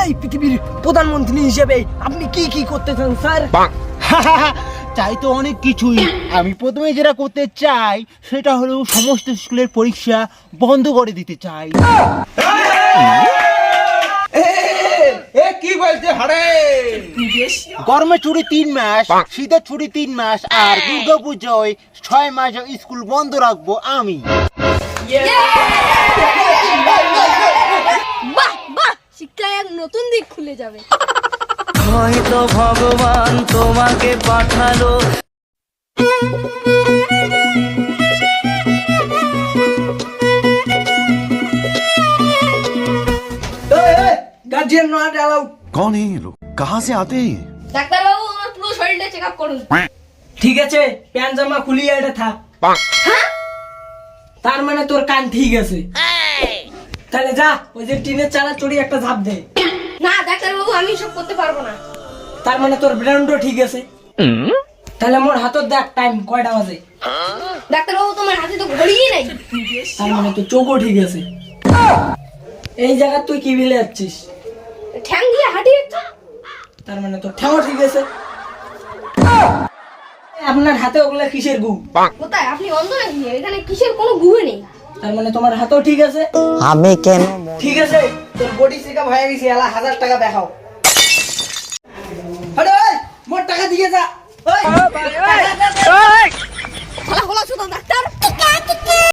এই পৃথিবীর প্রধানমন্ত্রী হিসেবে আপনি কি কি করতে চান স্যার চাই তো অনেক কিছুই। আমি প্রথমে যেটা করতে চাই সেটা হলো সমস্ত স্কুলের পরীক্ষা বন্ধ করে দিতে চাই। এ কি বলছে হারে গরমের ছুটি তিন মাস শীতের ছুটি তিন মাস আর দুর্গা পুজোয় ছয় মাস স্কুল বন্ধ রাখব আমি। নতুন দিক খুলে যাবে হয়তো ভগবান তোমাকে পাঠালো গার্জিয়ান নট অ্যালাউড कौन है ये लोग कहाँ से आते हैं ये? ডাক্তার বাবু আমার পুরো শরীরটা চেক আপ করুন ঠিক আছে প্যান্ট জামা খুলিয়ে এটা থাক তার মানে তোর কান ঠিক আছে তাহলে যা ওই যে টিনের চালা চড়ি একটা ঝাপ দে না ডাক্তার বাবু আমি সব করতে পারব না। তার মানে তোর ব্রেনও ঠিক আছে? তাহলে মোর হাতত দেখ টাইম কয়টা বাজে। ডাক্তার বাবু তোমার হাতে তো ঘড়িই নাই। তার মানে তোর চোখও ঠিক আছে। এই জায়গা তুই কি বিলে যাচ্ছিস? ঠ্যাং দিয়ে হাঁটিয়ে তার মানে তোর ঠেও ঠিক আছে। আপনার হাতে ওগুলা কিসের গু? কোথায়? আপনি অন্ধ নাকি? এখানে কিসের কোনো গুয়ে নেই? তার মানে তোমার হাতেও ঠিক আছে? আমি কেন ঠিক আছে? তোর বডি চেকআপ হয়ে গেছে এলা হাজার টাকা দেখাও। হ্যাঁ মোর টাকা দিয়ে যা।